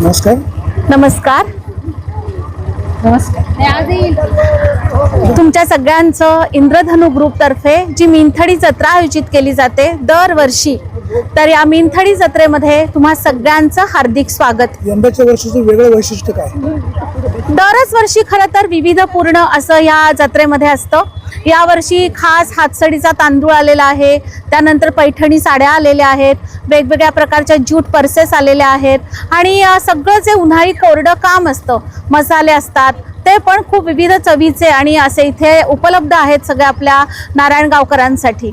नमस्कार. नमस्कार. तुमच्या सगळ्यांचं इंद्रधनु ग्रुप तर्फे जी मिनथडी जत्रा आयोजित केली जाते दरवर्षी तर या मिनथडी जत्रेमध्ये तुम्हा सगळ्यांचं हार्दिक स्वागत. यंदाच्या वर्षीचं वेगळं वैशिष्ट्य काय? दरच वर्षी खरं तर विविधपूर्ण असं या जत्रेमध्ये असतं. यावर्षी खास हातसडीचा तांदूळ आलेला आहे त्यानंतर पैठणी साड्या आलेल्या आहेत वेगवेगळ्या प्रकारच्या ज्यूट पर्सेस आलेल्या आहेत आणि सगळं जे उन्हाळी कोरडं काम असतं मसाले असतात ते पण खूप विविध चवीचे आणि असे इथे उपलब्ध आहेत सगळ्या आपल्या नारायणगावकरांसाठी.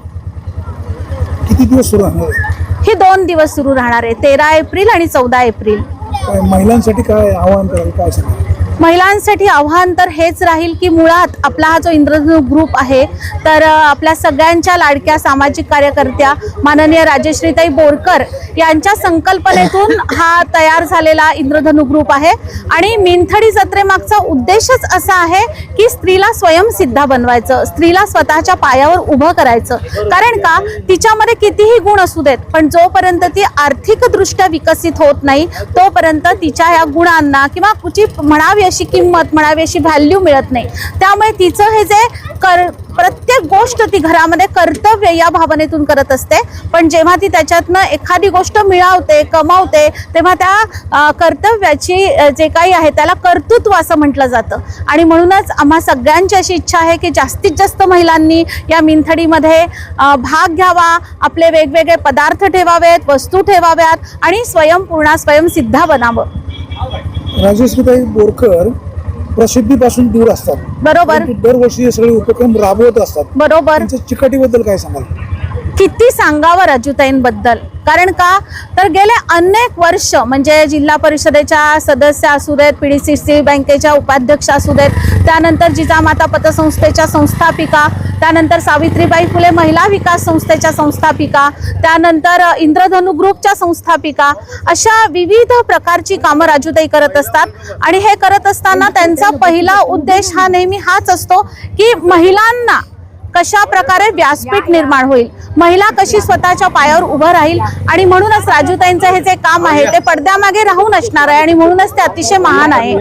किती दिवस सुरू राहणार? आहे ही दोन दिवस सुरू राहणार आहे तेरा एप्रिल आणि चौदा एप्रिल. काय महिलांसाठी काय आव्हान कराल काय सांगाल? महिलांसाठी आव्हान तर हेच राहील की मुळात आपला हा जो इंद्रधनु ग्रुप आहे तर आपल्या सगळ्यांच्या लाडक्या सामाजिक कार्यकर्त्या माननीय राजेश्रीताई बोरकर यांच्या संकल्पनेतून हा तयार झालेला इंद्रधनु ग्रुप आहे. आणि मिनथडी जत्रेमागचा उद्देशच असा आहे की स्त्रीला स्वयंसिद्धा बनवायचं स्त्रीला स्वतःच्या पायावर उभं करायचं. कारण का? तिच्यामध्ये कितीही गुण असू देत पण जोपर्यंत ती आर्थिकदृष्ट्या विकसित होत नाही तोपर्यंत तिच्या या गुणांना किंवा कुची म्हणावी अशी किंमत म्हणावी अशी व्हॅल्यू मिळत नाही. त्यामुळे तिचं हे जे कर प्रत्येक गोष्ट ती घरामध्ये कर्तव्य या भावनेतून करत असते. पण जेव्हा ती त्याच्यातनं एखादी गोष्ट मिळवते कमावते तेव्हा त्या कर्तव्याची जे काही आहे त्याला कर्तृत्व असं म्हटलं जातं. आणि म्हणूनच आम्हा सगळ्यांची अशी इच्छा आहे की जास्तीत जास्त महिलांनी या मिनथडीमध्ये भाग घ्यावा आपले वेगवेगळे पदार्थ ठेवावेत वस्तू ठेवाव्यात आणि स्वयंपूर्णा स्वयंसिद्धा बनावं. राजेश्रीताई बोरकर प्रसिद्धीपासून दूर असतात. बरोबर. दरवर्षी हे सगळे उपक्रम राबवत असतात. बरोबर. त्यांच्या चिकाटीबद्दल काय सांगाल? किती सांगावं राजूताईंबद्दल? कारण का? तर गेले अनेक वर्ष म्हणजे जिल्हा परिषदेच्या सदस्य असू देत पी डी सी सी बँकेच्या उपाध्यक्ष असू देत त्यानंतर जिजामाता पतसंस्थेच्या संस्थापिका त्यानंतर सावित्रीबाई फुले महिला विकास संस्थेच्या संस्थापिका त्यानंतर इंद्रधनु ग्रुपच्या संस्थापिका अशा विविध प्रकारची कामं राजूताई करत असतात. आणि हे करत असताना त्यांचा पहिला उद्देश हा नेहमी हाच असतो की महिलांना कशा प्रकारे व्यासपीठ निर्माण होईल? महिला कशी स्वतःच्या पायावर उभं राहील? आणि म्हणूनच राजूताईंचं हे जे काम आहे ते पडद्यामागे राहून असणार आहे आणि म्हणूनच ते अतिशय महान आहे.